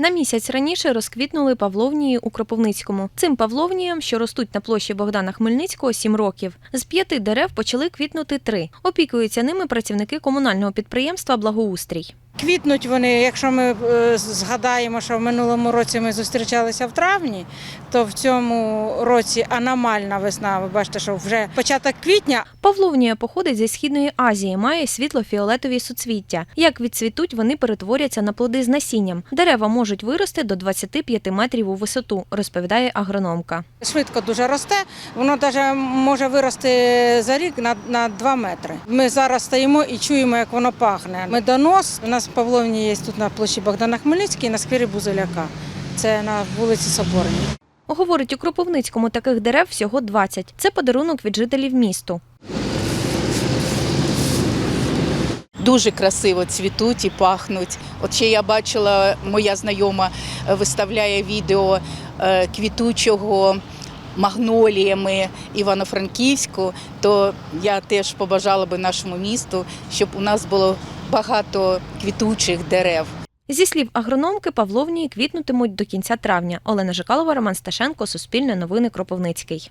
На місяць раніше розквітнули павловнії у Кропивницькому. Цим павловніям, що ростуть на площі Богдана Хмельницького, сім років. З п'яти дерев почали квітнути три. Опікуються ними працівники комунального підприємства Благоустрій. Квітнуть вони, якщо ми е, згадаємо, що в минулому році ми зустрічалися в травні, то в цьому році аномальна весна. Ви бачите, що вже початок квітня, Павловнія походить зі східної Азії, має світло-фіолетові суцвіття. Як відцвітуть, вони перетворяться на плоди з насінням. Дерева можуть вирости до 25 метрів у висоту, розповідає агрономка. швидко дуже росте. Воно навіть може вирости за рік на, на 2 метри. Ми зараз стоїмо і чуємо, як воно пахне. Медонос у нас Павловні є тут на площі Богдана Хмельницький, і на сквері Бузеляка. Це на вулиці Соборній. Говорить, у Кропивницькому таких дерев всього 20. Це подарунок від жителів місту. Дуже красиво цвітуть і пахнуть. От ще я бачила, моя знайома е, виставляє відео е, квітучого магноліями Івано-Франківську, то я теж побажала би нашому місту, щоб у нас було багато квітучих дерев. Зі слів агрономки, павловнії квітнутимуть до кінця травня. Олена Жикалова, Роман Сташенко, Суспільне новини Кропивницький.